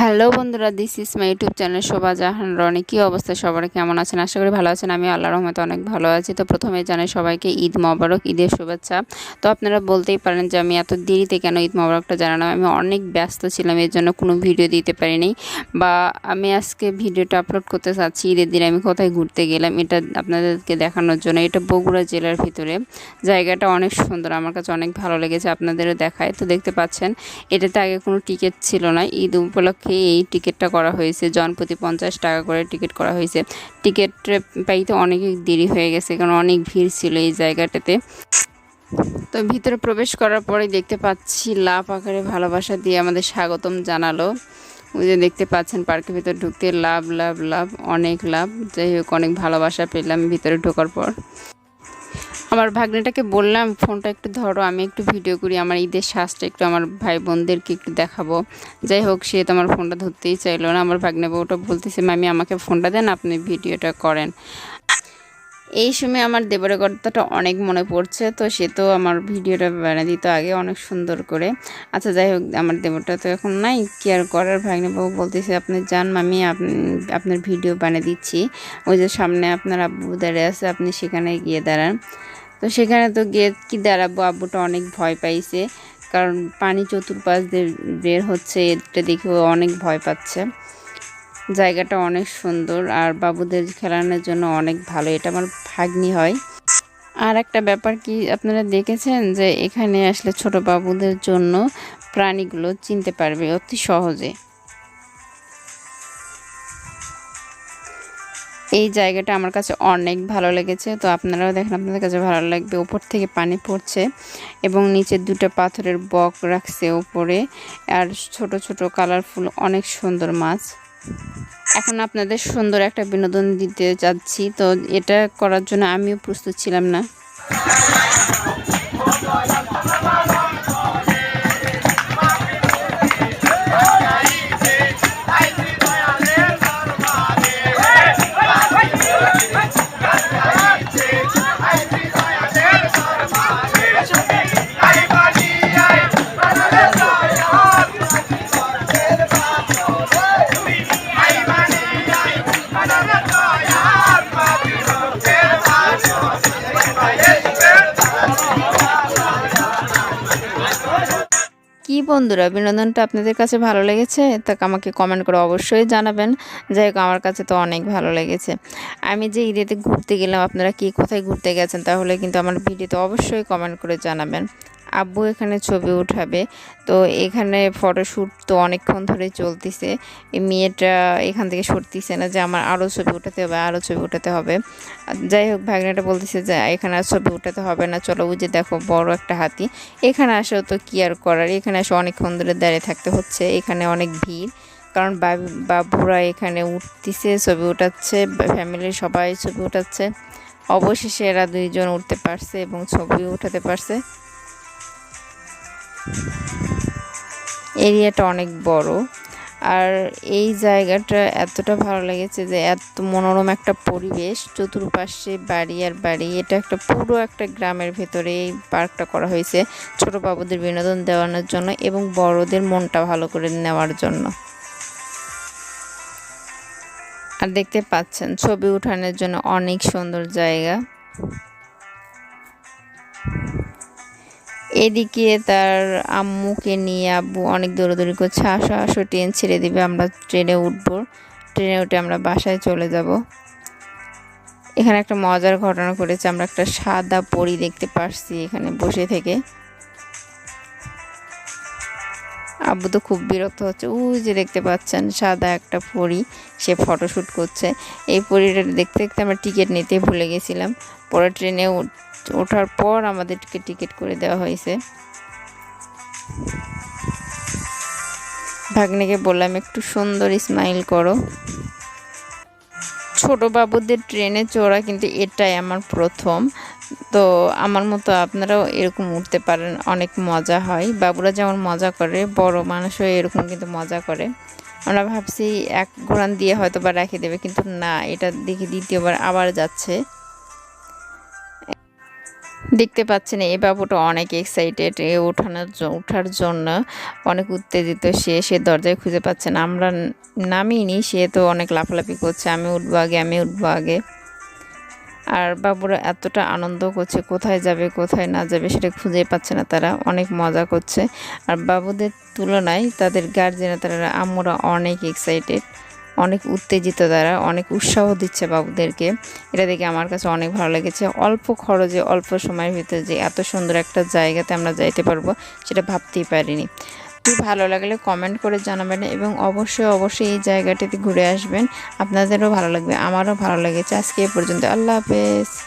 Hello বন্ধুরা this is my YouTube channel Shobha Jahan Roni. কী অবস্থা? সবার কেমন আছেন? আশা করি ভালো আছেন। আমি আল্লাহ রহমতে অনেক ভালো আছি। তো প্রথমে জানাই সবাইকে ঈদ মোবারক, ঈদের শুভেচ্ছা। তো আপনারা বলতেই পারেন যে আমি এত দেরিতে কেন ঈদ মোবারকটা জানালাম? আমি অনেক ব্যস্ত ছিলাম, এর জন্য কোনো ভিডিও দিতে পারিনি। বা আমি আজকে ভিডিওটা আপলোড করতে চাচ্ছি, ঈদের দিন আমি কোথায় ঘুরতে গেলাম, এটা আপনাদেরকে দেখানোর জন্য। এটা বগুড়া জেলার ভিতরে। জায়গাটা অনেক সুন্দর, আমার কাছে অনেক ভালো লেগেছে, আপনাদেরও দেখায়। তো দেখতে পাচ্ছেন, এটাতে আগে কোনো টিকিট ছিল না। ঈদ উপলক্ষে উপলক্ষে এই টিকিটটা করা হয়েছে। জনপ্রতি পঞ্চাশ টাকা করে টিকিট করা হয়েছে। টিকিট পাইতে অনেক দেরি হয়ে গেছে, কারণ অনেক ভিড় ছিল এই জায়গাটাতে। তো ভিতরে প্রবেশ করার পরে দেখতে পাচ্ছি লাভ আকারে ভালোবাসা দিয়ে আমাদের স্বাগতম জানালো। ওই যে দেখতে পাচ্ছেন পার্কের ভিতরে ঢুকতে লাভ লাভ লাভ, অনেক লাভ। যাই হোক, অনেক ভালোবাসা পেলাম ভিতরে ঢোকার পর। আমার ভাগ্নেটাকে বললাম, ফোনটা একটু ধরো, আমি একটু ভিডিও করি, আমার ঈদের শ্বাসটা একটু আমার ভাই বোনদেরকে একটু দেখাবো। যাই হোক, সে তো আমার ফোনটা ধরতেই চাইলো না, আমার ভাগ্নে বউটা বলতেছে, মামি, আমাকে ফোনটা দেন, আপনি ভিডিওটা করেন। এই সময় আমার দেবরের কথাটা অনেক মনে পড়ছে, তো সে তো আমার ভিডিওটা বানিয়ে দিত আগে অনেক সুন্দর করে। আচ্ছা যাই হোক, আমার দেবরটা তো এখন নাই কেয়ার করার? ভাগ্নে বাবু বলতেছে, আপনি যান মামি আপনার ভিডিও বানিয়ে দিচ্ছি। ওই যে সামনে আপনার আব্বু দাঁড়িয়ে আছে, আপনি সেখানে গিয়ে দাঁড়ান। তো সেখানে তো গিয়ে কী দাঁড়াবো? আব্বুটা অনেক ভয় পাইছে। কারণ পানি চতুর্পাশ দিয়ে বের হচ্ছে, এটা দেখে অনেক ভয় পাচ্ছে। জায়গাটা অনেক সুন্দর আর বাবুদের খেলানোর জন্য অনেক ভালো, এটা আমার ভাগ্নি হয়। আর একটা ব্যাপার কি আপনারা দেখেছেন যে এখানে আসলে ছোট বাবুদের জন্য প্রাণীগুলো চিনতে পারবে অতি সহজে। এই জায়গাটা আমার কাছে অনেক ভালো লেগেছে। তো আপনারাও দেখেন, আপনাদের কাছে ভালো লাগবে। উপর থেকে পানি পড়ছে এবং নিচে দুটো পাথরের বক রাখছে উপরে। আর ছোট ছোট কালারফুল অনেক সুন্দর মাছ। এখন আপনাদের সুন্দর একটা বিনোদন দিতে যাচ্ছি। তো এটা করার জন্য আমিও প্রস্তুত ছিলাম না। বন্ধুরা বিনোদনটা আপনাদের কাছে ভালো লেগেছে? তা আমাকে কমেন্ট করে অবশ্যই জানাবেন। যাই হোক, আমার কাছে তো অনেক ভালো লেগেছে। আমি যে ঈদেতে ঘুরতে গেলাম, আপনারা কি কোথায় ঘুরতে গেছেন, তাহলে কিন্তু আমার ভিডিওতে অবশ্যই কমেন্ট করে জানাবেন। আব্বু এখানে ছবি উঠাবে। তো এখানে ফটোশ্যুট তো অনেকক্ষণ ধরে চলতেছে। এই মেয়েটা এখান থেকে সরতেছে না যে আমার আরও ছবি উঠাতে হবে, আরও ছবি উঠাতে হবে। যাই হোক, ভাগনাটা বলতেছে যে এখানে আর ছবি উঠাতে হবে না, চলো যে দেখো বড় একটা হাতি। এখানে আসেও তো কি আর করার? এখানে আসে অনেকক্ষণ ধরে দাঁড়িয়ে থাকতে হচ্ছে। এখানে অনেক ভিড়। কারণ বাবুরা এখানে উঠতেছে, ছবি উঠাচ্ছে ফ্যামিলির সবাই ছবি উঠাচ্ছে। অবশেষে এরা দুইজন উঠতে পারছে এবং ছবি উঠাতে পারছে। এরিয়াটা অনেক বড়। আর এই জায়গাটা এতটা ভালো লেগেছে যে, এত মনোরম একটা পরিবেশ, চতুর্পাশে বাড়ি আর বাড়ি। এটা একটা পুরো একটা গ্রামের ভেতরে এই পার্কটা করা হয়েছে ছোট বাবুদের বিনোদন দেওয়ানোর জন্য এবং বড়দের মনটা ভালো করে নেওয়ার জন্য। আর দেখতে পাচ্ছেন, ছবি উঠানোর জন্য অনেক সুন্দর জায়গা। এদিকে তার আম্মুকে নিয়ে আব্বু অনেক দৌড়দৌড়ি করছে। আসো আসো ট্রেন ছেড়ে দিবে, আমরা ট্রেনে উঠবো। ট্রেনে উঠে আমরা বাসায় চলে যাব। এখানে একটা মজার ঘটনা করেছে আমরা একটা সাদা পরি দেখতে পারছি এখানে বসে থেকে। আব্বু তো খুব বিরক্ত হচ্ছে। ওই যে দেখতে পাচ্ছেন, সাদা একটা পরি, সে ফটোশ্যুট করছে। এই পরিটা দেখতে দেখতে আমরা টিকিট নিতে ভুলে গেছিলাম। পরে ট্রেনে ওঠার পর আমাদেরকে টিকিট করে দেওয়া হয়েছে। ভাগ্নেকে বললাম, একটু সুন্দর স্মাইল করো। ছোট বাবুদের ট্রেনে চড়া কিন্তু এটাই আমার প্রথম। তো আমার মতো আপনারাও এরকম উঠতে পারেন, অনেক মজা হয়। বাবুরা যেমন মজা করে, বড় মানুষও এরকম কিন্তু মজা করে। আমরা ভাবছি এক ঘোরান দিয়ে হয়তো বা রেখে দেবে, কিন্তু না, এটা দেখি দ্বিতীয়বার আবার যাচ্ছে। দেখতে পাচ্ছেন, এই বাবুটা অনেক এক্সাইটেড এ ওঠানোর ওঠার জন্য। অনেক উত্তেজিত, সে সে দরজায় খুঁজে পাচ্ছে না। আমরা নামিনি, সে তো অনেক লাফালাফি করছে, আমি উঠবো আগে, আমি উঠবো আগে। আর বাবুরা এতটা আনন্দ করছে, কোথায় যাবে, কোথায় না যাবে সেটা খুঁজে পাচ্ছে না তারা, অনেক মজা করছে। আর বাবুদের তুলনায় তাদের গার্জেনরা তারা, আম্মুরা অনেক এক্সাইটেড অনেক উত্তেজিত তারা, অনেক উৎসাহ দিচ্ছে বাবুদেরকে। এটা দেখে আমার কাছে অনেক ভালো লেগেছে। অল্প খরচে, অল্প সময়ের ভিতরে যে এত সুন্দর একটা জায়গাতে আমরা যাইতে পারব, সেটা ভাবতেই পারিনি। খুব ভালো লাগলে কমেন্ট করে জানাবেন এবং অবশ্যই অবশ্যই এই জায়গাটিতে ঘুরে আসবেন। আপনাদেরও ভালো লাগবে, আমারও ভালো লেগেছে। আজকে এ পর্যন্ত। আল্লাহ হাফেজ।